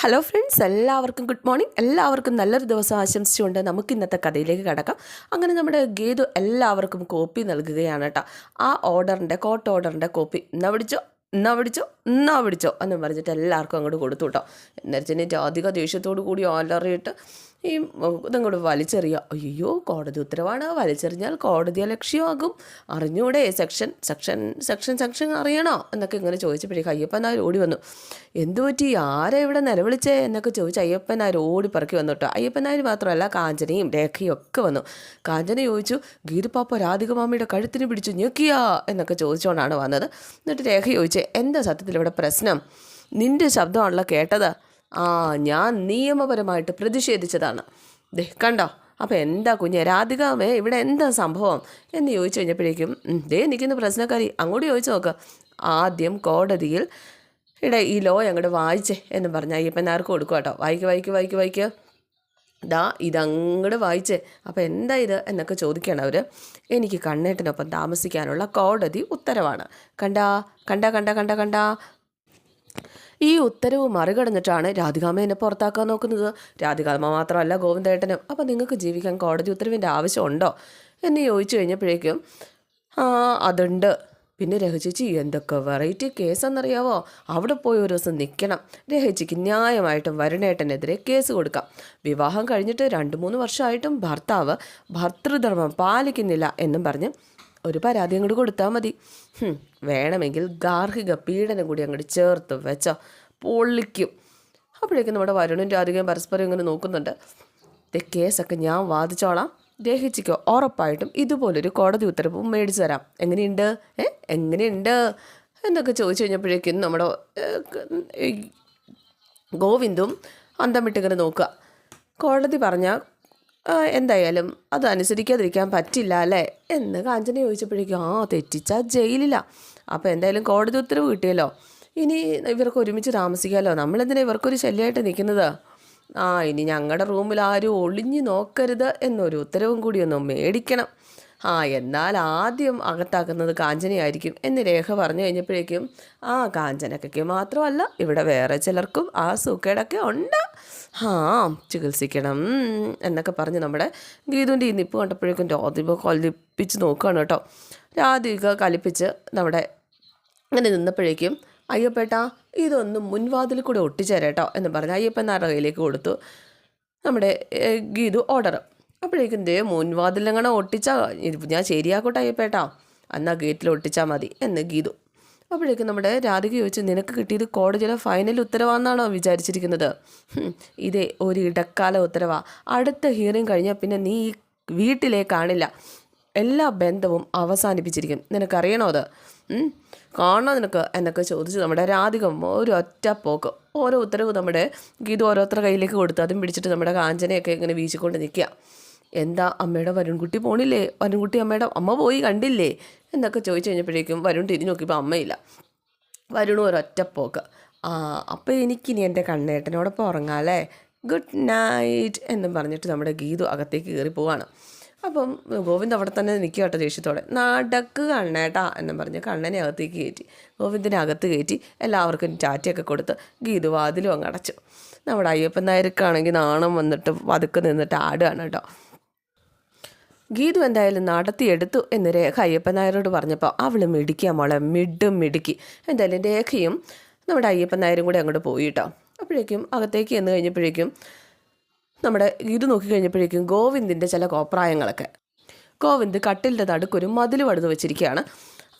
Hello friends എല്ലാവർക്കും good morning എല്ലാവർക്കും നല്ലൊരു ദിവസം ആശംസിച്ചുകൊണ്ട് നമുക്ക് ഇന്നത്തെ കഥയിലേക്ക് കടക്കാം. അങ്ങനെ നമ്മുടെ ഗീതു എല്ലാവർക്കും കോപ്പി നൽകുകയാണ് കേട്ടോ. ആ ഓർഡറിന്റെ കോട്ട് ഓർഡറിന്റെ കോപ്പി എന്നാ പിടിച്ചോ? എന്നാ പിടിച്ചോ? എന്നാ പിടിച്ചോ? എന്ന് പറഞ്ഞിട്ട് എല്ലാവർക്കും അങ്ങോട്ട് കൊടുത്തു കേട്ടോ. എന്നുവെച്ചാൽ ജാതിക ദേഷ്യത്തോടു കൂടി അലറിയിട്ട് ഈ ഇതങ്ങോട്ട് വലിച്ചെറിയുക അയ്യോ കോടതി ഉത്തരവാണ്. വലിച്ചെറിഞ്ഞാൽ കോടതി ലക്ഷ്യമാകും. അറിഞ്ഞൂടെ സെക്ഷൻ സെക്ഷൻ സെക്ഷൻ സെക്ഷൻ അറിയണോ? എന്നൊക്കെ ഇങ്ങനെ ചോദിച്ചപ്പോഴേക്കും അയ്യപ്പൻ നായർ ഓടി വന്നു. എന്തു പറ്റി? ആരാ ഇവിടെ നിലവിളിച്ചേ? എന്നൊക്കെ ചോദിച്ച് അയ്യപ്പൻ നായർ ഓടി പറക്കി വന്നു കേട്ടോ. അയ്യപ്പൻ നായർ മാത്രമല്ല കാഞ്ചനയും രേഖയും ഒക്കെ വന്നു. കാഞ്ചന ചോദിച്ചു ഗീതുപ്പാപ്പ രാധിക മാമിയുടെ കഴുത്തിന് പിടിച്ചു ഞെക്കിയാ? എന്നൊക്കെ ചോദിച്ചുകൊണ്ടാണ് വന്നത്. എന്നിട്ട് രേഖ ചോദിച്ചേ എന്താ സത്യത്തിൽ ഇവിടെ പ്രശ്നം? നിന്റെ ശബ്ദമാണല്ലോ കേട്ടത്. ആ ഞാൻ നിയമപരമായിട്ട് പ്രതിഷേധിച്ചതാണ്. ദേ കണ്ടോ? അപ്പോൾ എന്താ കുഞ്ഞെ രാധികാമേ ഇവിടെ എന്താ സംഭവം? എന്ന് ചോദിച്ചു കഴിഞ്ഞപ്പോഴേക്കും "ഉം, ദേ നിൽക്കുന്ന പ്രശ്നക്കാരി അങ്ങോട്ട് ചോദിച്ചു നോക്ക്. ആദ്യം കോടതിയിൽ ഇട ഈ ലോ അങ്ങോട്ട് വായിച്ചേ എന്ന് പറഞ്ഞ അയ്യപ്പനാർക്ക് കൊടുക്കുക കേട്ടോ. വായിക്ക് വായിക്ക് വായിക്ക് വായിക്കുക ദാ ഇതങ്ങോട്ട് വായിച്ചേ. അപ്പോൾ എന്താ ഇത് എന്നൊക്കെ ചോദിക്കണം അവർ എനിക്ക് കണ്ണേട്ടിനൊപ്പം താമസിക്കാനുള്ള കോടതി ഉത്തരവാണ്. കണ്ടാ കണ്ട കണ്ട കണ്ട കണ്ട. ഈ ഉത്തരവ് മറികടന്നിട്ടാണ് രാധികാമ്മ എന്നെ പുറത്താക്കാൻ നോക്കുന്നത്. രാധികാമ മാത്രമല്ല ഗോവിന്ദേട്ടനും. അപ്പം നിങ്ങൾക്ക് ജീവിക്കാൻ കോടതി ഉത്തരവിന്റെ ആവശ്യമുണ്ടോ? എന്ന് ചോദിച്ചു കഴിഞ്ഞപ്പോഴേക്കും അതുണ്ട്. പിന്നെ രഹചേച്ചി എന്തൊക്കെ വെറൈറ്റി കേസെന്നറിയാവോ അവിടെ പോയി ഒരു ദിവസം നിൽക്കണം. രഹചിക്ക് ന്യായമായിട്ടും വരുണേട്ടനെതിരെ കേസ് കൊടുക്കാം. വിവാഹം കഴിഞ്ഞിട്ട് രണ്ട് മൂന്ന് വർഷമായിട്ടും ഭർത്താവ് ഭർത്തൃധർമ്മം പാലിക്കുന്നില്ല എന്നും പറഞ്ഞ് ഒരു പരാതി അങ്ങോട്ട് കൊടുത്താൽ മതി. വേണമെങ്കിൽ ഗാർഹിക പീഡനം കൂടി അങ്ങോട്ട് ചേർത്ത് വെച്ചോ. പൊള്ളിക്കും. അപ്പോഴേക്കും നമ്മുടെ വരുണും രാധികയും പരസ്പരം ഇങ്ങനെ നോക്കുന്നുണ്ട്. കേസൊക്കെ ഞാൻ വാദിച്ചോളാം. ദേഹിച്ചിക്കോ ഉറപ്പായിട്ടും ഇതുപോലൊരു കോടതി ഉത്തരവും മേടിച്ചു തരാം. എങ്ങനെയുണ്ട്? ഏ എങ്ങനെയുണ്ട്? എന്നൊക്കെ ചോദിച്ചു കഴിഞ്ഞപ്പോഴേക്കും നമ്മുടെ ഗോവിന്ദും അന്തം വിട്ടിങ്ങനെ നോക്കുക. കോടതി പറഞ്ഞ എന്തായാലും അത് അനുസരിക്കാതിരിക്കാൻ പറ്റില്ല അല്ലേ? എന്ന് കാഞ്ചന ചോദിച്ചപ്പോഴേക്കും ആ തെറ്റിച്ചാൽ ജയിലില്ല അപ്പോൾ എന്തായാലും കോടതി ഉത്തരവ് കിട്ടിയല്ലോ. ഇനി ഇവർക്ക് ഒരുമിച്ച് താമസിക്കാമല്ലോ നമ്മളെന്തിനാ ഇവർക്കൊരു ശല്യമായിട്ട് നിൽക്കുന്നത്? ആ ഇനി ഞങ്ങളുടെ റൂമിൽ ആരും ഒളിഞ്ഞു നോക്കരുത് എന്നൊരു ഉത്തരവും കൂടി ഒന്ന് മേടിക്കണം. ആ എന്നാൽ ആദ്യം അകത്താക്കുന്നത് കാഞ്ചനയായിരിക്കും എന്ന് രേഖ പറഞ്ഞു കഴിഞ്ഞപ്പോഴേക്കും ആ കാഞ്ചനക്കൊക്കെ മാത്രമല്ല ഇവിടെ വേറെ ചിലർക്കും ആ സൂക്കേടൊക്കെ ഉണ്ട്. ആ ചികിത്സിക്കണം എന്നൊക്കെ പറഞ്ഞ് നമ്മുടെ ഗീതുവിന്റെ ഈ നിപ്പ് കണ്ടപ്പോഴേക്കും രാധിക കലിപ്പിച്ച് നോക്കുകയാണ് കേട്ടോ. രാധിക കലിപ്പിച്ച് നമ്മുടെ അങ്ങനെ നിന്നപ്പോഴേക്കും അയ്യപ്പേട്ട ഇതൊന്ന് മുൻവാതിൽ കൂടെ ഒട്ടിച്ചേരേട്ടോ എന്ന് പറഞ്ഞ് അയ്യപ്പൻ നാരകയിലേക്ക് കൊടുത്തു. നമ്മുടെ ഗീതു ഓർഡർ അപ്പോഴേക്കും ദേ മുൻവാതിലങ്ങനെ ഒട്ടിച്ചാൽ ഞാൻ ശരിയാക്കോട്ടെ അയ്യപ്പേട്ടാ എന്നാൽ ഗേറ്റിൽ ഒട്ടിച്ചാൽ മതി എന്ന് ഗീതു. അപ്പോഴേക്കും നമ്മുടെ രാധിക ചോദിച്ചു നിനക്ക് കിട്ടിയത് കോടതിയിലെ ഫൈനൽ ഉത്തരവാന്നാണോ വിചാരിച്ചിരിക്കുന്നത്? ഇതേ ഒരു ഇടക്കാല ഉത്തരവാ. അടുത്ത ഹിയറിംഗ് കഴിഞ്ഞാൽ പിന്നെ നീ ഈ വീട്ടിലേ കാണില്ല. എല്ലാ ബന്ധവും അവസാനിപ്പിച്ചിരിക്കും. നിനക്കറിയണോ അത്? കാണണോ നിനക്ക്? എന്നൊക്കെ ചോദിച്ചു നമ്മുടെ രാധികം ഒരു ഒറ്റ പോക്ക്. ഓരോ ഉത്തരവ് നമ്മുടെ ഗീത ഓരോരുത്തരുടെ കയ്യിലേക്ക് കൊടുത്ത് അതും പിടിച്ചിട്ട് നമ്മുടെ കാഞ്ചനയൊക്കെ ഇങ്ങനെ വീശിക്കൊണ്ട് നിൽക്കുക. എന്താ അമ്മയുടെ വരുൺകുട്ടി പോണില്ലേ? വരുൺകുട്ടി അമ്മയുടെ അമ്മ പോയി കണ്ടില്ലേ? എന്നൊക്കെ ചോദിച്ചു കഴിഞ്ഞപ്പോഴേക്കും വരുൺ തിരിഞ്ഞു നോക്കിയപ്പോൾ അമ്മയില്ല. വരുണും ഒരൊറ്റ പോക്ക്. ആ അപ്പോൾ എനിക്കിനി എന്റെ കണ്ണേട്ടനോടൊപ്പം ഉറങ്ങാമല്ലേ ഗുഡ് നൈറ്റ് എന്ന് പറഞ്ഞിട്ട് നമ്മുടെ ഗീതു അകത്തേക്ക് കയറി പോവാണ്. അപ്പം ഗോവിന്ദ് അവിടെ തന്നെ നിൽക്കുക കേട്ടോ ദേഷ്യത്തോടെ. നടക്ക് കണ്ണേട്ടാ എന്നും പറഞ്ഞ് കണ്ണനെ അകത്തേക്ക് കയറ്റി. ഗോവിന്ദിനെ അകത്ത് കയറ്റി എല്ലാവർക്കും ടാറ്റയൊക്കെ കൊടുത്ത് ഗീതു വാതിലും അങ്ങ് അടച്ചു. നമ്മുടെ അയ്യപ്പൻ നായർക്കാണെങ്കിൽ നാണം വന്നിട്ട് പതുക്കെ നിന്നിട്ട് ആടുകയാണ് കേട്ടോ. ഗീതു എന്തായാലും നടത്തിയെടുത്തു എന്ന് രേഖ അയ്യപ്പൻ നായരോട് പറഞ്ഞപ്പോൾ അവൾ മിടിക്കുക മോളെ മിഡും മിടുക്കി. എന്തായാലും രേഖയും നമ്മുടെ അയ്യപ്പൻ നായരും കൂടെ അങ്ങോട്ട് പോയി കേട്ടോ അപ്പോഴേക്കും അകത്തേക്ക് എന്ന് കഴിഞ്ഞപ്പോഴേക്കും നമ്മുടെ ഗീതു നോക്കി കഴിഞ്ഞപ്പോഴേക്കും ഗോവിന്ദിന്റെ ചില കോപ്രായങ്ങളൊക്കെ. ഗോവിന്ദ് കട്ടിലിന്റെ നടുക്കൊരു മതിൽ പടുത്ത് വെച്ചിരിക്കുകയാണ്.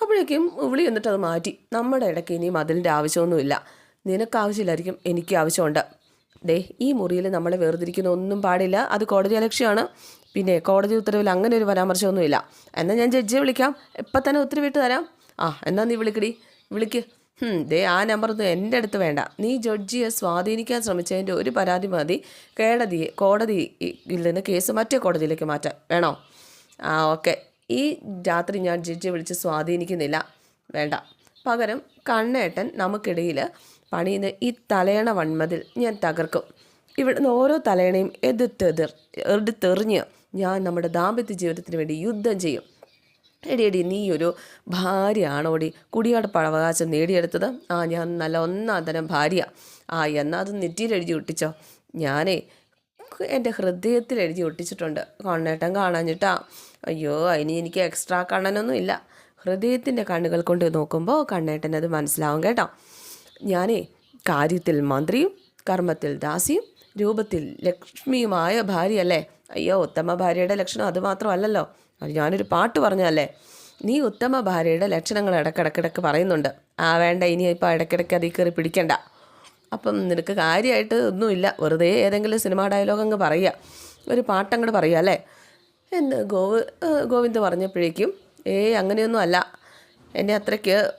അപ്പോഴേക്കും വിളി എന്നിട്ട് അത് മാറ്റി. നമ്മുടെ ഇടയ്ക്ക് ഇനി മതിലിന്റെ ആവശ്യമൊന്നുമില്ല. നിനക്ക് ആവശ്യമില്ലായിരിക്കും എനിക്ക് ആവശ്യമുണ്ട് ദേ ഈ മുറിയിൽ നമ്മളെ വേർതിരിക്കുന്ന ഒന്നും പാടില്ല. അത് കോടതി അലക്ഷ്യമാണ്. പിന്നെ കോടതി ഉത്തരവിൽ അങ്ങനെ ഒരു പരാമർശമൊന്നുമില്ല. എന്നാൽ ഞാൻ ജഡ്ജിയെ വിളിക്കാം. ഇപ്പം തന്നെ ഉത്തരവിട്ട് തരാം. ആ എന്നാ നീ വിളിക്കടി. വിളിക്ക്. ദേ ആ നമ്പറൊന്നും എന്റെ അടുത്ത് വേണ്ട. നീ ജഡ്ജിയെ സ്വാധീനിക്കാൻ ശ്രമിച്ചതിന്റെ ഒരു പരാതി മതി. കേടതിയെ കോടതിയിൽ നിന്ന് കേസ് മറ്റേ കോടതിയിലേക്ക് മാറ്റാൻ വേണോ? ആ ഓക്കെ. ഈ രാത്രി ഞാൻ ജഡ്ജിയെ വിളിച്ച് സ്വാധീനിക്കുന്നില്ല. വേണ്ട. പകരം കണ്ണേട്ടൻ നമുക്കിടയിൽ പണിയുന്ന ഈ തലയണ വൺമതിൽ ഞാൻ തകർക്കും. ഇവിടുന്ന് ഓരോ തലയണയും എതിർത്തെതിർ എടുത്തെറിഞ്ഞ് ഞാൻ നമ്മുടെ ദാമ്പത്യ ജീവിതത്തിന് വേണ്ടി യുദ്ധം ചെയ്യും. എടി എടി നീ ഒരു ഭാര്യയാണോടി? കുടിയാടപ്പ അവകാശം നേടിയെടുത്തത്? ആ ഞാൻ നല്ല ഒന്നാം തരം ഭാര്യ. ആ എന്നാൽ അത് നെറ്റിയിലെഴുതി ഒട്ടിച്ചോ? ഞാനേ എന്റെ ഹൃദയത്തിൽ എഴുതി ഒട്ടിച്ചിട്ടുണ്ട്. കണ്ണേട്ടൻ കാണാഞ്ഞിട്ടാ. അയ്യോ അതിന് എനിക്ക് എക്സ്ട്രാ കണ്ണനൊന്നും ഇല്ല ഹൃദയത്തിന്റെ കണ്ണുകൾ കൊണ്ട് നോക്കുമ്പോൾ കണ്ണേട്ടൻ അത് മനസ്സിലാവും കേട്ടോ. ഞാനേ കാര്യത്തിൽ മന്ത്രിയും കർമ്മത്തിൽ ദാസിയും രൂപത്തിൽ ലക്ഷ്മിയുമായ ഭാര്യയല്ലേ? അയ്യോ ഉത്തമ ഭാര്യയുടെ ലക്ഷണം അതുമാത്രമല്ലല്ലോ അത് ഞാനൊരു പാട്ട് പറഞ്ഞല്ലേ നീ ഉത്തമ ഭാര്യയുടെ ലക്ഷണങ്ങൾ ഇടക്കിടക്കിടക്ക് പറയുന്നുണ്ട്. ആ വേണ്ട ഇനി ഇപ്പോൾ ഇടയ്ക്കിടയ്ക്ക് അതിൽ കയറി പിടിക്കണ്ട. അപ്പം നിനക്ക് കാര്യമായിട്ട് ഒന്നുമില്ല. വെറുതെ ഏതെങ്കിലും സിനിമാ ഡയലോഗ് അങ്ങ് പറയുക. ഒരു പാട്ടങ്ങോട്ട് പറയുക അല്ലേ? എന്ന് ഗോവ് ഗോവിന്ദ് പറഞ്ഞപ്പോഴേക്കും ഏയ് അങ്ങനെയൊന്നും അല്ല. എന്നെ അത്രയ്ക്ക്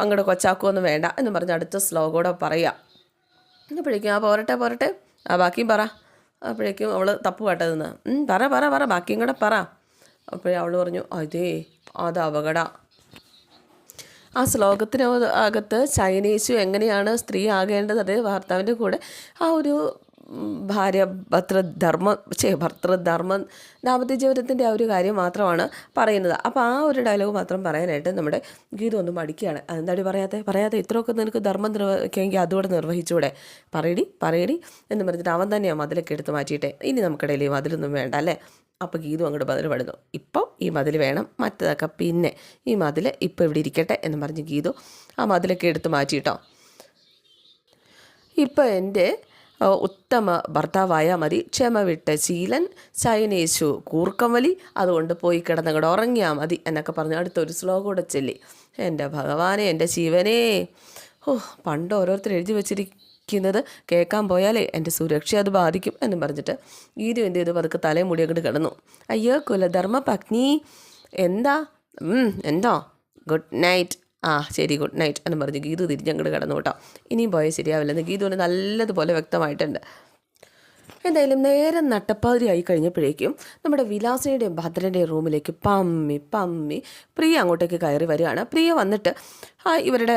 അങ്ങോട്ട് കൊച്ചാക്കുമൊന്നും വേണ്ട എന്ന് പറഞ്ഞ് അടുത്ത സ്ലോ കൂടെ പറയുക അപ്പോഴേക്കും ആ പോരട്ടെ പോരട്ടെ. ആ ബാക്കിയും പറ. അപ്പോഴേക്കും അവൾ തപ്പ് കേട്ടത് നിന്ന്. പറ പറ പറ. ബാക്കിയും കൂടെ പറ. അപ്പോഴേ അവൾ പറഞ്ഞു അതേ അത് അപകട. ആ ശ്ലോകത്തിന് അകത്ത് ചൈനീസു എങ്ങനെയാണ് സ്ത്രീ ആകേണ്ടത്? അതേ ഭർത്താവിന്റെ കൂടെ ആ ഒരു ഭാര്യ ഭർത്തൃധർമ്മ ചേ ഭർത്തൃധർമ്മം ദാമ്പത്യ ജീവിതത്തിന്റെ ആ ഒരു കാര്യം മാത്രമാണ് പറയുന്നത്. അപ്പോൾ ആ ഒരു ഡയലോഗ് മാത്രം പറയാനായിട്ട് നമ്മുടെ ഗീത ഒന്ന് മടിക്കുകയാണ്. അതെന്താടി പറയാത്തെ? പറയാതെ ഇത്രയൊക്കെ നിനക്ക് ധർമ്മം നിർവഹിക്കുമെങ്കിൽ അതുകൂടെ നിർവഹിച്ചൂടെ. പറയടി പറയടി എന്ന് പറഞ്ഞിട്ട് അവൻ തന്നെയാണ് മതിലൊക്കെ എടുത്ത് മാറ്റിയിട്ടെ ഇനി നമുക്കിടയിൽ ഈ മതിലൊന്നും വേണ്ട അല്ലേ? അപ്പോൾ ഗീതു അങ്ങോട്ട് മതിൽ പടുന്നു ഇപ്പം ഈ മതിൽ വേണം മറ്റതൊക്കെ പിന്നെ. ഈ മതിൽ ഇപ്പോൾ ഇവിടെ ഇരിക്കട്ടെ എന്ന് പറഞ്ഞ് ഗീതു ആ മതിലൊക്കെ എടുത്ത് മാറ്റിയിട്ടോ. ഇപ്പം എന്റെ ഉത്തമ ഭർത്താവായാൽ മതി. ക്ഷമ വിട്ട ശീലൻ ചൈനീസു കൂർക്കമലി. അതുകൊണ്ട് പോയി കിടന്നങ്ങോട്ട് ഉറങ്ങിയാൽ മതി എന്നൊക്കെ പറഞ്ഞ് അടുത്തൊരു ശ്ലോകം കൂടെ ചൊല്ലി. എന്റെ ഭഗവാനെ എന്റെ ശിവനേ. ഓ പണ്ട് ഓരോരുത്തർ എഴുതി വെച്ചിരിക്കുന്നത് കേൾക്കാൻ പോയാലേ എന്റെ സുരക്ഷ അത് ബാധിക്കും എന്നും പറഞ്ഞിട്ട് ഈരു എന്ത് ചെയ്തു? പതുക്കെ തലയും മുടി അങ്ങോട്ട് കിടന്നു. അയ്യോ കുലധർമ്മ പത്നി. എന്താ? എന്തോ? Good night. ആ ശരി ഗുഡ് നൈറ്റ് എന്ന് പറഞ്ഞ് ഗീതു തിരിഞ്ഞങ്ങോട്ട് കിടന്നു കേട്ടോ. ഇനിയും പോയാൽ ശരിയാവില്ലെന്ന് ഗീതുവിന് നല്ലതുപോലെ വ്യക്തമായിട്ടുണ്ട്. എന്തായാലും നേരെ നട്ടപ്പാതിരി ആയി കഴിഞ്ഞപ്പോഴേക്കും നമ്മുടെ വിലാസിയുടെയും ഭദ്രന്റെയും റൂമിലേക്ക് പമ്മി പമ്മി പ്രിയ അങ്ങോട്ടേക്ക് കയറി വരികയാണ്. പ്രിയ വന്നിട്ട് ഇവരുടെ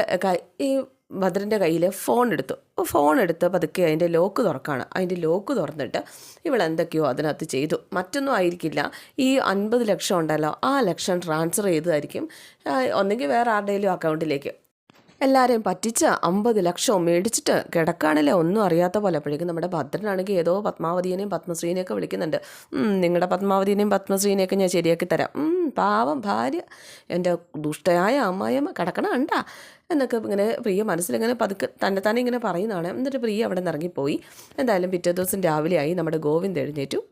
ഈ ഭദ്രന്റെ കയ്യിൽ ഫോൺ എടുത്തു. ഫോൺ എടുത്ത് പതുക്കെ അതിന്റെ ലോക്ക് തുറക്കാണ്. അതിന്റെ ലോക്ക് തുറന്നിട്ട് ഇവൾ എന്തൊക്കെയോ അതിനകത്ത് ചെയ്തു. മറ്റൊന്നും ആയിരിക്കില്ല. ഈ അൻപത് ലക്ഷം ഉണ്ടല്ലോ ആ ലക്ഷം ട്രാൻസ്ഫർ ചെയ്തതായിരിക്കും. ഒന്നെങ്കിൽ വേറെ ആരുടെയും അക്കൗണ്ടിലേക്ക് എല്ലാവരെയും പറ്റിച്ച് അമ്പത് ലക്ഷം മേടിച്ചിട്ട് കിടക്കാണല്ലേ? ഒന്നും അറിയാത്ത പോലെ. അപ്പോഴേക്കും നമ്മുടെ ഭദ്രനാണെങ്കിൽ ഏതോ പത്മാവതിയെയും പത്മശ്രീനെയൊക്കെ വിളിക്കുന്നുണ്ട്. "ഉം, നിങ്ങളുടെ പത്മാവതിയെയും പത്മശ്രീനെയൊക്കെ ഞാൻ ശരിയാക്കി തരാം. പാവം ഭാര്യ. എന്റെ ദുഷ്ടയായ അമ്മായിയമ്മ കിടക്കണ കണ്ടാ. എന്നൊക്കെ ഇങ്ങനെ പ്രിയ മനസ്സിലിങ്ങനെ പതുക്കെ തന്നെ തന്നെ ഇങ്ങനെ പറയുന്നതാണ്. എന്നിട്ട് പ്രിയ അവിടെ നിന്ന് ഇറങ്ങിപ്പോയി. എന്തായാലും പിറ്റേ ദിവസം രാവിലെയായി നമ്മുടെ ഗോവിന്ദ് എഴുന്നേറ്റു.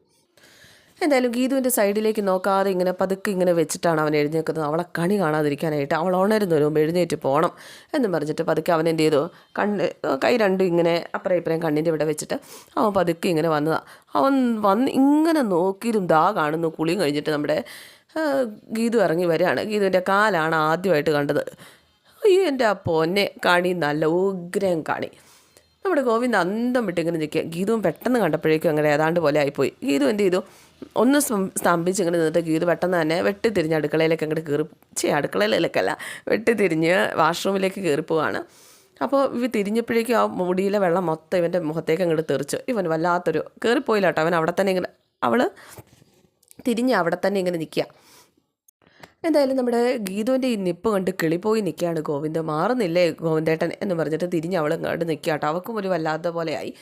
എന്തായാലും ഗീതുവിന്റെ സൈഡിലേക്ക് നോക്കാതെ ഇങ്ങനെ പതുക്കെ ഇങ്ങനെ വെച്ചിട്ടാണ് അവൻ എഴുന്നേക്കുന്നത് അവളെ കണി കാണാതിരിക്കാനായിട്ട് അവൾ ഉണരുന്നതിന് മുമ്പ് എഴുന്നേറ്റ് പോകണം എന്നും പറഞ്ഞിട്ട് പതുക്കെ അവൻ എന്ത് ചെയ്തു? കണ്ണ് കൈ രണ്ടും ഇങ്ങനെ അപ്പുറം ഇപ്പുറം കണ്ണിന്റെ ഇവിടെ വെച്ചിട്ട് അവൻ പതുക്കെ ഇങ്ങനെ വന്നതാണ് അവൻ വന്ന് ഇങ്ങനെ നോക്കിയിരും ദാ കാണുന്നു. കുളിയും കഴിഞ്ഞിട്ട് നമ്മുടെ ഗീതു ഇറങ്ങി വരികയാണ്. ഗീതുവിന്റെ കാലാണ് ആദ്യമായിട്ട് കണ്ടത്. അയ്യോ എന്റെ ആ പൊന്നെ കാണി നല്ല ഉഗ്രം കാണി. നമ്മുടെ ഗോവിന്ദ് അന്തം വിട്ടിങ്ങനെ നിൽക്കുക. ഗീതുവും പെട്ടെന്ന് കണ്ടപ്പോഴേക്കും അങ്ങനെ ഏതാണ്ട് പോലെ ആയിപ്പോയി. ഗീതു എന്ത് ചെയ്തു? ഒന്ന് സ്തം- സ്തംഭിച്ച് ഇങ്ങനെ നിന്നിട്ട് ഗീതു പെട്ടെന്ന് തന്നെ വെട്ടിത്തിരിഞ്ഞ് അടുക്കളയിലേക്ക് അങ്ങോട്ട് കയറി ചേ അടുക്കളയിലേക്കല്ല വെട്ടിത്തിരിഞ്ഞ് വാഷ്റൂമിലേക്ക് കയറി പോവാണ്. അപ്പോൾ ഇവ തിരിഞ്ഞപ്പോഴേക്കും ആ മുടിയിലെ വെള്ളം മൊത്തം ഇവന്റെ മുഖത്തേക്ക് അങ്ങോട്ട് തെറിച്ചു. ഇവൻ വല്ലാത്തൊരു കയറിപ്പോയില്ല കേട്ടോ അവൻ അവിടെ തന്നെ ഇങ്ങനെ അവൾ തിരിഞ്ഞ് അവിടെ തന്നെ ഇങ്ങനെ നിൽക്കുക എന്തായാലും നമ്മുടെ ഗീതുവിന്റെ ഈ നിപ്പ് കണ്ട് കിളിപ്പോയി നിൽക്കുകയാണ് ഗോവിന്ദ്. മാറുന്നില്ലേ ഗോവിന്ദേട്ടൻ എന്ന് പറഞ്ഞിട്ട് തിരിഞ്ഞ് അവൾ ഇങ്ങോട്ട് നിൽക്കുക കേട്ടോ അവൾക്കും ഒരു വല്ലാത്ത പോലെയായി.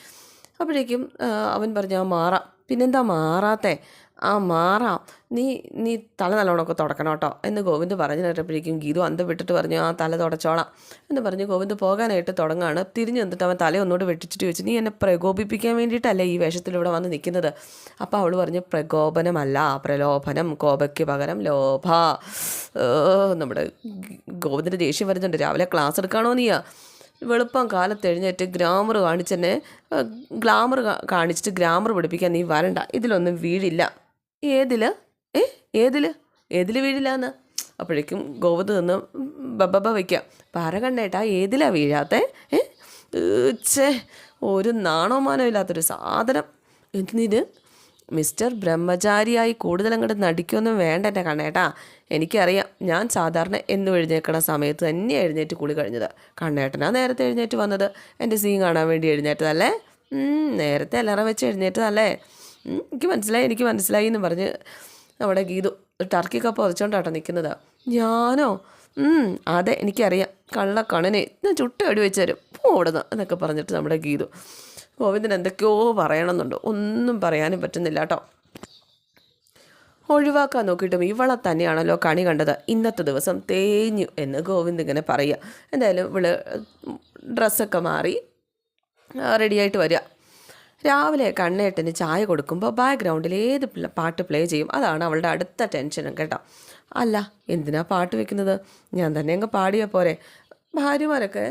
അപ്പോഴേക്കും അവൻ പറഞ്ഞു ആ മാറാം. പിന്നെന്താ മാറാത്തെ? ആ മാറാം. നീ നീ തല നല്ലോണമൊക്കെ തുടക്കണം കേട്ടോ. എന്ന് ഗോവിന്ദ് പറഞ്ഞു നേരപ്പോഴേക്കും ഗീതു അന്തം വിട്ടിട്ട് പറഞ്ഞു ആ തല തുടച്ചോളാം. എന്ന് പറഞ്ഞു ഗോവിന്ദ് പോകാനായിട്ട് തുടങ്ങാണ് തിരിഞ്ഞു നിന്നിട്ട് അവൻ തല ഒന്നുകൂടെ വെട്ടിച്ചിട്ട് ചോദിച്ചു നീ എന്നെ പ്രകോപിപ്പിക്കാൻ വേണ്ടിയിട്ടല്ലേ ഈ വേഷത്തിൽ ഇവിടെ വന്ന് നിൽക്കുന്നത്? അപ്പോൾ അവൾ പറഞ്ഞു പ്രകോപനമല്ല പ്രലോഭനം കോപയ്ക്ക് പകരം ലോഭ. നമ്മുടെ ഗോവിന്ദന്റെ ദേഷ്യം വരുന്നുണ്ട്. രാവിലെ ക്ലാസ് എടുക്കാണോ നീയാ? വെളുപ്പം കാലത്ത് എഴുന്നേറ്റ് ഗ്രാമർ കാണിച്ചെന്നെ ഗ്ലാമർ കാണിച്ചിട്ട് ഗ്രാമർ പഠിപ്പിക്കാൻ നീ വരണ്ട. ഇതിലൊന്നും വീഴില്ല. ഏതിൽ? ഏ? ഏതിൽ? ഏതിൽ വീഴില്ല എന്ന് അപ്പോഴേക്കും ഗോവത് നിന്ന് ബബബ വയ്ക്കാം. പാരകണ്ണേട്ടാ ഏതിലാ വീഴാത്തെ? ഏ? ഒരു നാണോമാനോ ഇല്ലാത്തൊരു സാധനം. എന്തിന് മിസ്റ്റർ ബ്രഹ്മചാരിയായി കൂടുതൽ അങ്ങോട്ട് നടിക്കൊന്നും വേണ്ട എന്റെ കണ്ണേട്ടാ. എനിക്കറിയാം. ഞാൻ സാധാരണ എന്നും എഴുന്നേക്കണ സമയത്ത് തന്നെ എഴുന്നേറ്റ് കുളി കഴിഞ്ഞത്. കണ്ണേട്ടനാ നേരത്തെ എഴുന്നേറ്റ് വന്നത്. എന്റെ സീൻ കാണാൻ വേണ്ടി എഴുന്നേറ്റതല്ലേ? നേരത്തെ അലറ വെച്ച് എഴുന്നേറ്റതല്ലേ? എനിക്ക് മനസ്സിലായി എനിക്ക് മനസ്സിലായി എന്ന് പറഞ്ഞ് നമ്മുടെ ഗീതു ടർക്കി കപ്പ് ഉറച്ചോണ്ടാട്ടോ നിൽക്കുന്നത് ഞാനോ? അതെ എനിക്കറിയാം. കള്ള കണനെ ഞാൻ ചുട്ട അടി വെച്ച് തരും. ഓടുന്നു എന്നൊക്കെ പറഞ്ഞിട്ട് നമ്മുടെ ഗീതു. ഗോവിന്ദൻ എന്തൊക്കെയോ പറയണമെന്നുണ്ട്. ഒന്നും പറയാനും പറ്റുന്നില്ല കേട്ടോ ഒഴിവാക്കാൻ നോക്കിയിട്ടും ഇവളെ തന്നെയാണല്ലോ കണി കണ്ടത്. ഇന്നത്തെ ദിവസം തേഞ്ഞു എന്ന് ഗോവിന്ദ് ഇങ്ങനെ പറയുക. എന്തായാലും ഇവൾ ഡ്രസ്സൊക്കെ മാറി റെഡിയായിട്ട് വരിക. രാവിലെ കണ്ണേട്ടന് ചായ കൊടുക്കുമ്പോൾ ബാക്ക്ഗ്രൗണ്ടിൽ ഏത് പാട്ട് പ്ലേ ചെയ്യും അതാണ് അവളുടെ അടുത്ത ടെൻഷനും കേട്ടോ. അല്ല എന്തിനാ പാട്ട് വെക്കുന്നത്? ഞാൻ തന്നെ അങ്ങ് പാടിയാൽ പോരെ. ഭാര്യമാരൊക്കെ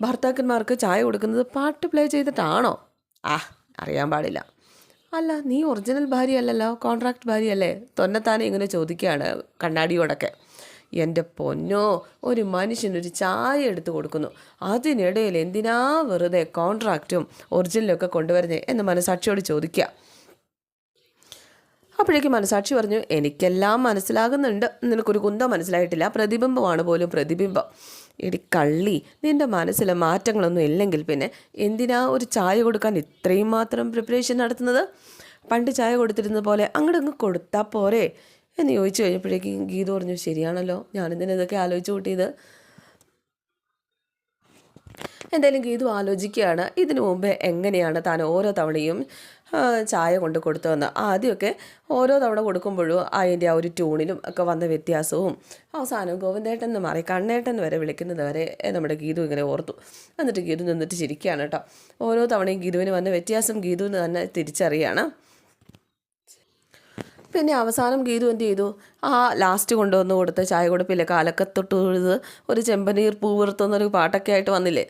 ഭർത്താക്കന്മാർക്ക് ചായ കൊടുക്കുന്നത് പാട്ട് പ്ലേ ചെയ്തിട്ടാണോ? ആ അറിയാൻ പാടില്ല. അല്ല നീ ഒറിജിനൽ ഭാര്യയല്ലല്ലോ കോൺട്രാക്ട് ഭാര്യയല്ലേ? തൊന്നത്താനെ ഇങ്ങനെ ചോദിക്കുകയാണ് കണ്ണാടിയോടൊക്കെ. എന്റെ പൊന്നോ ഒരു മനുഷ്യനൊരു ചായ എടുത്തു കൊടുക്കുന്നു. അതിനിടയിൽ എന്തിനാ വെറുതെ കോൺട്രാക്റ്റും ഒറിജിനലൊക്കെ കൊണ്ടുവരുന്നേ എന്ന് മനസാക്ഷിയോട് ചോദിക്കുക. അപ്പോഴേക്കും മനസാക്ഷി പറഞ്ഞു എനിക്കെല്ലാം മനസ്സിലാകുന്നുണ്ട്. നിനക്കൊരു കുന്തം മനസ്സിലായിട്ടില്ല. പ്രതിബിംബമാണ് പോലും പ്രതിബിംബം. എടി കള്ളി നിന്റെ മനസ്സിൽ മാറ്റങ്ങളൊന്നും ഇല്ലെങ്കിൽ പിന്നെ എന്തിനാ ഒരു ചായ കൊടുക്കാൻ ഇത്രയും മാത്രം പ്രിപ്പറേഷൻ നടത്തുന്നത്? പണ്ട് ചായ കൊടുത്തിരുന്ന പോലെ അങ്ങോട്ട് അങ്ങ് കൊടുത്താൽ പോരെ. എന്ന് ചോദിച്ചു കഴിഞ്ഞപ്പോഴേക്കും ഗീത പറഞ്ഞു ശരിയാണല്ലോ ഞാനിതിനെ ഇതൊക്കെ ആലോചിച്ച് കൂട്ടിയത്. എന്തായാലും ഗീതു ആലോചിക്കുകയാണ്. ഇതിനു മുമ്പ് എങ്ങനെയാണ് താൻ ഓരോ തവണയും ചായ കൊണ്ട് കൊടുത്തതെന്ന്. ആദ്യമൊക്കെ ഓരോ തവണ കൊടുക്കുമ്പോഴും അതിന്റെ ആ ഒരു ട്യൂണിലും ഒക്കെ വന്ന വ്യത്യാസവും അവസാനം ഗോവിന്ദേട്ടൻ എന്ന് മാറി കണ്ണേട്ടൻ വരെ വിളിക്കുന്നത് വരെ നമ്മുടെ ഗീതു ഇങ്ങനെ ഓർത്തു. എന്നിട്ട് ഗീതു നിന്നിട്ട് ചിരിക്കുകയാണ് കേട്ടോ. ഓരോ തവണയും ഗീതുവിന് വന്ന വ്യത്യാസം ഗീതുവിന് തന്നെ തിരിച്ചറിയാണ്. പിന്നെ അവസാനം ഗീതു എന്ത് ചെയ്തു? ആ ലാസ്റ്റ് കൊണ്ടുവന്ന് കൊടുത്ത ചായ കൊടുപ്പില്ലേ കാലക്കത്തൊട്ട് ഒരു ചെമ്പനീർ പൂവിർത്തുന്നൊരു പാട്ടൊക്കെ ആയിട്ട് വന്നില്ലേ?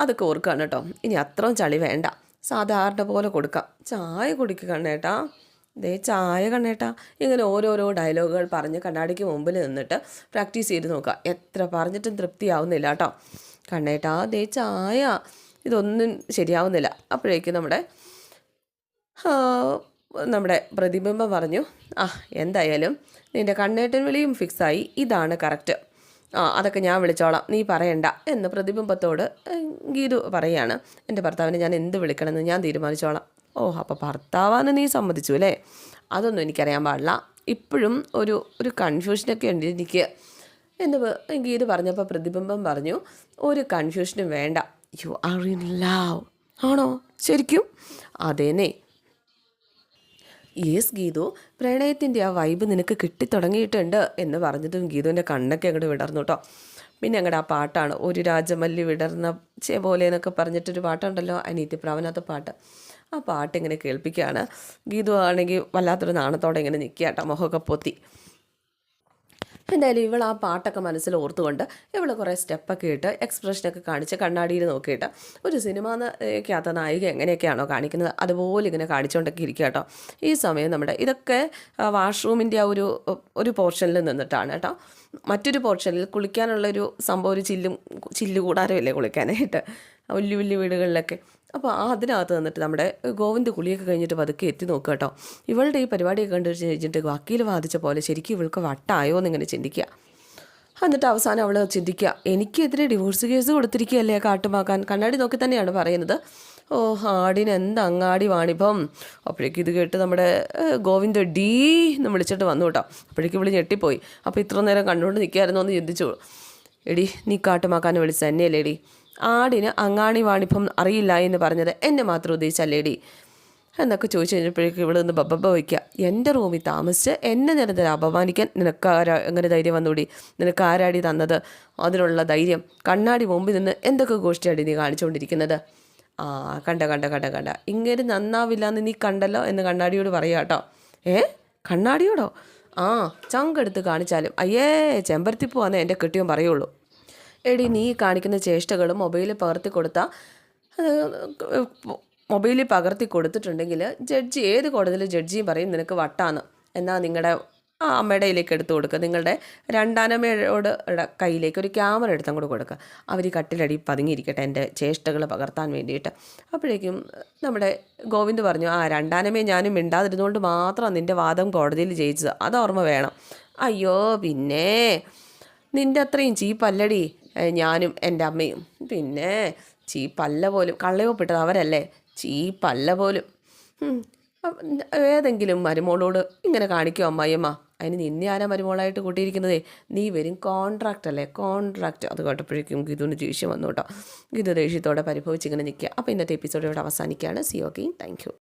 അതൊക്കെ ഓർക്കുകയാണ് കേട്ടോ. ഇനി അത്രയും ചളി വേണ്ട. സാധാരണ പോലെ കൊടുക്കാം. ചായ കുടിക്കുക കണ്ണേട്ടാ. ദേ ചായ കണ്ണേട്ടാ. ഇങ്ങനെ ഓരോരോ ഡയലോഗുകൾ പറഞ്ഞ് കണ്ണാടിക്ക് മുമ്പിൽ നിന്നിട്ട് പ്രാക്ടീസ് ചെയ്ത് നോക്കുക. എത്ര പറഞ്ഞിട്ടും തൃപ്തിയാവുന്നില്ല കേട്ടോ. കണ്ണേട്ടാ ദേ ചായ. ഇതൊന്നും ശരിയാവുന്നില്ല. അപ്പോഴേക്കും നമ്മുടെ നമ്മുടെ പ്രതിബിംബം പറഞ്ഞു ആ എന്തായാലും നിന്റെ കണ്ണേട്ടൻ വിളിയും ഫിക്സായി ഇതാണ് കറക്റ്റ് ആ അതൊക്കെ ഞാൻ വിളിച്ചോളാം. നീ പറയണ്ട എന്ന് പ്രതിബിംബത്തോട് ഗീതു പറയാണ്. എന്റെ ഭർത്താവിനെ ഞാൻ എന്ത് വിളിക്കണമെന്ന് ഞാൻ തീരുമാനിച്ചോളാം. ഓ അപ്പോൾ ഭർത്താവാന് നീ സമ്മതിച്ചു അല്ലേ? അതൊന്നും എനിക്കറിയാൻ പാടില്ല. ഇപ്പോഴും ഒരു ഒരു കൺഫ്യൂഷനൊക്കെ ഉണ്ട് എനിക്ക്. എന്ന് ഗീതു പറഞ്ഞപ്പോൾ പ്രതിബിംബം പറഞ്ഞു ഒരു കൺഫ്യൂഷനും വേണ്ട. യു ആർ ഇൻ ലവ് ആണോ? ശരിക്കും? അതേനേ യേസ് ഗീതു. പ്രണയത്തിന്റെ ആ വൈബ് നിനക്ക് കിട്ടിത്തുടങ്ങിയിട്ടുണ്ട് എന്ന് പറഞ്ഞതും ഗീതുവിന്റെ കണ്ണൊക്കെ അങ്ങോട്ട് വിടർന്നു കേട്ടോ പിന്നെ അങ്ങോട്ട് ആ പാട്ടാണ്. ഒരു രാജമല്ലി വിടർന്ന ചെ പോലെ എന്നൊക്കെ പറഞ്ഞിട്ടൊരു പാട്ടുണ്ടല്ലോ അനീതി പ്രാവനകത്തെ പാട്ട്. ആ പാട്ട് ഇങ്ങനെ കേൾപ്പിക്കുകയാണ് ഗീതു ആണെങ്കിൽ വല്ലാത്തൊരു നാണത്തോടെ ഇങ്ങനെ നിൽക്കുക കേട്ടോ മുഖമൊക്കെ പൊത്തി. എന്തായാലും ഇവൾ ആ പാട്ടൊക്കെ മനസ്സിൽ ഓർത്തുകൊണ്ട് ഇവൾ കുറേ സ്റ്റെപ്പൊക്കെ ഇട്ട് എക്സ്പ്രഷനൊക്കെ കാണിച്ച് കണ്ണാടിയിൽ നോക്കിയിട്ട് ഒരു സിനിമ ക്കകത്ത നായിക എങ്ങനെയൊക്കെയാണോ കാണിക്കുന്നത് അതുപോലെ ഇങ്ങനെ കാണിച്ചുകൊണ്ടൊക്കെ ഇരിക്കുക കേട്ടോ. ഈ സമയം നമ്മുടെ ഇതൊക്കെ വാഷ്റൂമിന്റെ ആ ഒരു ഒരു പോർഷനിൽ നിന്നിട്ടാണ് കേട്ടോ. മറ്റൊരു പോർഷനിൽ കുളിക്കാനുള്ളൊരു സംഭവം ഒരു ചില്ലും ചില്ല് കൂടാരമില്ലേ കുളിക്കാനായിട്ട്? വലിയ വലിയ വീടുകളിലൊക്കെ. അപ്പോൾ ആ അതിനകത്ത് നിന്നിട്ട് നമ്മുടെ ഗോവിന്ദ് കുളിയൊക്കെ കഴിഞ്ഞിട്ട് പതുക്കെ എത്തി നോക്കുക കേട്ടോ. ഇവളുടെ ഈ പരിപാടിയൊക്കെ കണ്ടു കഴിഞ്ഞിട്ട് വക്കീൽ വാദിച്ച പോലെ ശരിക്കും ഇവൾക്ക് വട്ടായോ എന്നിങ്ങനെ ചിന്തിക്കുക. എന്നിട്ട് അവസാനം അവൾ ചിന്തിക്കുക എനിക്കെതിരെ ഡിവോഴ്സ് കേസ് കൊടുത്തിരിക്കുകയല്ലേ കാട്ടുമാക്കാൻ? കണ്ണാടി നോക്കി തന്നെയാണ് പറയുന്നത്. ഓ ആടിന് എന്ത് അങ്ങാടി വാണിപ്പം അപ്പോഴേക്കും ഇത് കേട്ട് നമ്മുടെ ഗോവിന്ദ ഗോവിന്ദ് ഡീ എന്ന് വിളിച്ചിട്ട് വന്നു കേട്ടോ. അപ്പോഴേക്കും ഇവൾ ഞെട്ടിപ്പോയി. അപ്പോൾ ഇത്ര നേരം കണ്ടുകൊണ്ട് നിൽക്കായിരുന്നു എന്ന് ചിന്തിച്ചു. എടി നീ കാട്ടുമാക്കാൻ വിളിച്ച തന്നെയല്ലേ എടി ആടിന് അങ്ങാണി വാണിപ്പം അറിയില്ല എന്ന് പറഞ്ഞത് എന്നെ മാത്രം ഉദ്ദേശിച്ചല്ലേടി എന്നൊക്കെ ചോദിച്ചു കഴിഞ്ഞപ്പോഴേക്കും ഇവിടെ നിന്ന് ബബ്ബ വയ്ക്കുക എന്റെ റൂമിൽ താമസിച്ച് എന്നെ നിരന്തരം അപമാനിക്കാൻ നിനക്ക് ആരാ എങ്ങനെ ധൈര്യം വന്നൂടി? നിനക്ക് ആരാടി തന്നത്? അതിനുള്ള ധൈര്യം. കണ്ണാടി മുമ്പിൽ നിന്ന് എന്തൊക്കെ ഗോഷ്ടിയാടി നീ കാണിച്ചുകൊണ്ടിരിക്കുന്നത് ആ കണ്ട കണ്ട കണ്ട കണ്ട. ഇങ്ങനെ നന്നാവില്ല എന്ന് നീ കണ്ടല്ലോ എന്ന് കണ്ണാടിയോട് പറയുക കേട്ടോ ഏ? കണ്ണാടിയോടോ? ആ ചങ്കെടുത്ത് കാണിച്ചാലും. അയ്യേ ചെമ്പരത്തിപ്പൂവാന്നേ എന്റെ കെട്ടിയും പറയുള്ളൂ. എടി നീ കാണിക്കുന്ന ചേഷ്ടകൾ മൊബൈലിൽ പകർത്തി കൊടുത്ത മൊബൈലിൽ പകർത്തി കൊടുത്തിട്ടുണ്ടെങ്കിൽ ജഡ്ജി ഏത് കോടതിയിൽ ജഡ്ജിയും പറയും നിനക്ക് വട്ടാന്ന്. എന്നാൽ നിങ്ങളുടെ ആ അമ്മയുടെ കയ്യിലേക്ക് എടുത്തു കൊടുക്കുക നിങ്ങളുടെ രണ്ടാനമ്മയോട് കയ്യിലേക്ക് ഒരു ക്യാമറ എടുത്തും കൂടെ കൊടുക്കുക അവർ കട്ടിലടി പതുങ്ങിയിരിക്കട്ടെ എന്റെ ചേഷ്ടകൾ പകർത്താൻ വേണ്ടിയിട്ട്. അപ്പോഴേക്കും നമ്മുടെ ഗോവിന്ദ് പറഞ്ഞു ആ രണ്ടാനമ്മയെ ഞാനും മിണ്ടാതിരുന്നുകൊണ്ട് മാത്രം നിന്റെ വാദം കോടതിയിൽ ജയിച്ചത്. അത് ഓർമ്മ വേണം. അയ്യോ പിന്നെ. നിന്റെ അത്രയും ചീപ്പല്ലടി. ഞാനും എന്റെ അമ്മയും. പിന്നെ ചീപ്പല്ല പോലും കള്ളയോപ്പിട്ടത് അവരല്ലേ? ചീപ്പല്ല പോലും. ഏതെങ്കിലും മരുമോളോട് ഇങ്ങനെ കാണിക്കോ അമ്മായിയമ്മ. അതിന് നിന്നെ ആരാ മരുമോളായിട്ട് കൂട്ടിയിരിക്കുന്നതേ? നീ വരും കോൺട്രാക്റ്റ് അല്ലേ? കോൺട്രാക്റ്റ് അത് കേട്ടപ്പോഴേക്കും ഗീതുവിന് ദേഷ്യം വന്നു കേട്ടോ. ഗീതു ദേഷ്യത്തോടെ പരിഭവിച്ചിങ്ങനെ നിൽക്കുക. അപ്പോൾ ഇന്നത്തെ എപ്പിസോഡ് ഇവിടെ അവസാനിക്കുകയാണ്. C okay thank